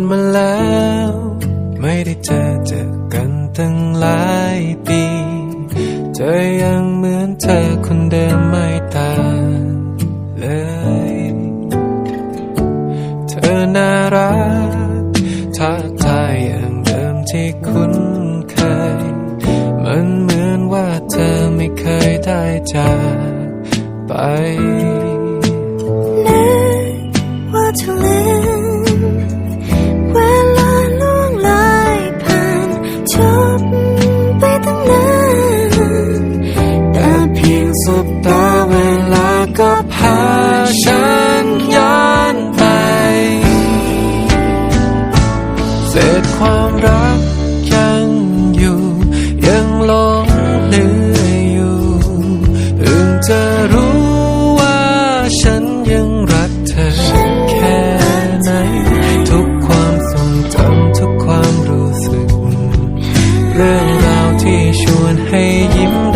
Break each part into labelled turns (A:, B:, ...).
A: านมาแล้ว ไม่ได้เจอเจอกันตั้งหลายปี เธอยังเหมือนเธอคนเดิมไม่ต่างเลย เธอน่ารักท้าทายอย่างเดิมที่คุ้นเคย มันเหมือนว่าเธอไม่เคยได้จากไป
B: นึกว่า เรื่
A: องราวที่ชวนให้ยิ้ม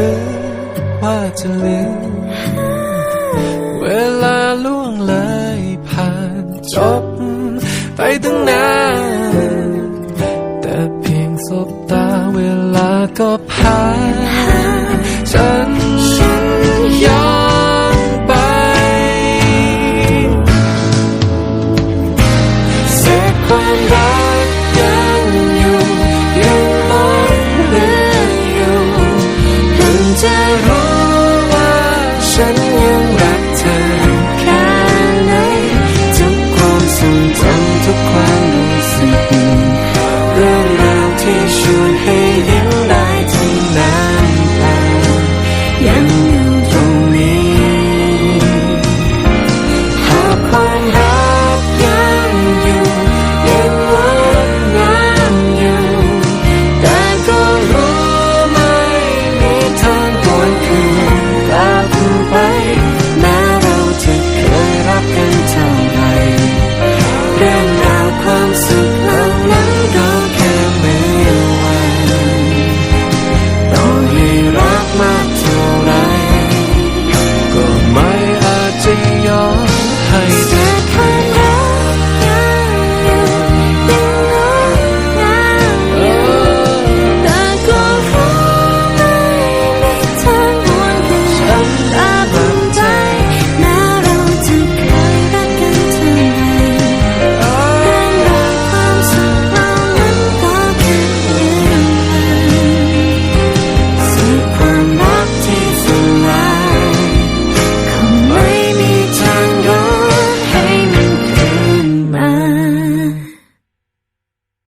A: ื
B: มว่าจะลืม
A: เวลาล่วงเลยผ่านจบไปตั้งนานแต่เพียงสบตาเวลาก็ผ่านฉัน